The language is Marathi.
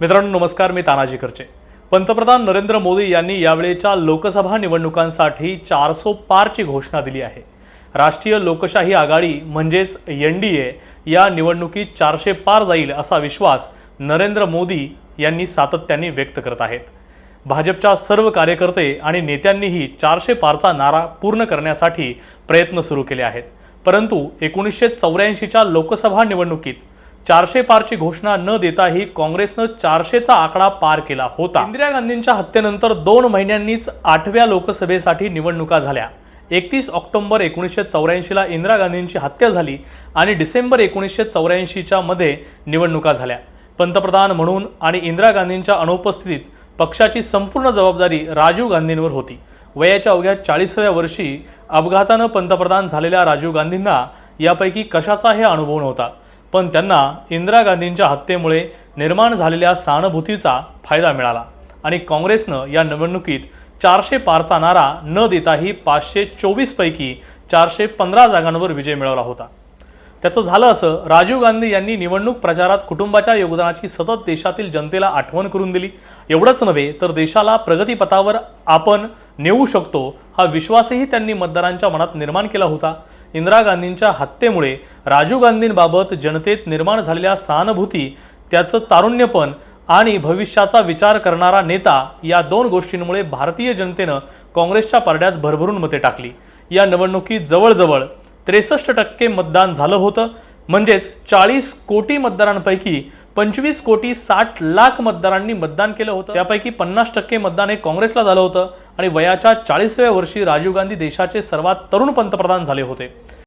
मित्रांनो नमस्कार मी तानाजी करचे पंतप्रधान नरेंद्र मोदी यांनी यावेळेच्या लोकसभा निवडणुकांसाठी चारसो पारची घोषणा दिली आहे. राष्ट्रीय लोकशाही आघाडी म्हणजेच एन डी ए या निवडणुकीत चारशे पार जाईल असा विश्वास नरेंद्र मोदी यांनी सातत्याने व्यक्त करत आहेत. भाजपच्या सर्व कार्यकर्ते आणि नेत्यांनीही चारशे पारचा नारा पूर्ण करण्यासाठी प्रयत्न सुरू केले आहेत. परंतु एकोणीसशे चौऱ्याऐंशीच्या लोकसभा निवडणुकीत चारशे पारची घोषणा न देताही काँग्रेसनं चारशेचा आकडा पार केला होता. इंदिरा गांधींच्या हत्येनंतर दोन महिन्यांनीच आठव्या लोकसभेसाठी निवडणुका झाल्या. एकतीस ऑक्टोबर एकोणीसशे चौऱ्याऐंशीला इंदिरा गांधींची हत्या झाली आणि डिसेंबर एकोणीसशे चौऱ्याऐंशीच्या मध्ये निवडणुका झाल्या. पंतप्रधान म्हणून आणि इंदिरा गांधींच्या अनुपस्थितीत पक्षाची संपूर्ण जबाबदारी राजीव गांधींवर होती. वयाच्या अवघ्या चाळीसाव्या वर्षी अपघातानं पंतप्रधान झालेल्या राजीव गांधींना यापैकी कशाचाही अनुभव नव्हता. पण त्यांना इंदिरा गांधींच्या हत्येमुळे निर्माण झालेल्या सहानुभूतीचा फायदा मिळाला. आणि काँग्रेसनं या निवडणुकीत चारशे पारचा नारा न देताही पाचशे चोवीसपैकी चारशे पंधरा जागांवर विजय मिळवला होता. त्याचं झालं असं राजीव गांधी यांनी निवडणूक प्रचारात कुटुंबाच्या योगदानाची सतत देशातील जनतेला आठवण करून दिली. एवढंच नव्हे तर देशाला प्रगतीपथावर आपण नेऊ शकतो हा विश्वासही त्यांनी मतदारांच्या मनात निर्माण केला होता. इंदिरा गांधींच्या हत्येमुळे राजीव गांधींबाबत जनतेत निर्माण झालेल्या सहानुभूती त्याचं तारुण्यपण आणि भविष्याचा विचार करणारा नेता या दोन गोष्टींमुळे भारतीय जनतेनं काँग्रेसच्या पारड्यात भरभरून मते टाकली. या निवडणुकीत जवळजवळ त्रेसष्ट टक्के मतदान झालं होतं. म्हणजेच चाळीस कोटी मतदारांपैकी पंचवीस कोटी साठ लाख मतदारांनी मतदान केलं होतं. त्यापैकी पन्नास टक्के मतदान हे काँग्रेसला झालं होतं आणि वयाच्या चाळीसव्या वर्षी राजीव गांधी देशाचे सर्वात तरुण पंतप्रधान झाले होते.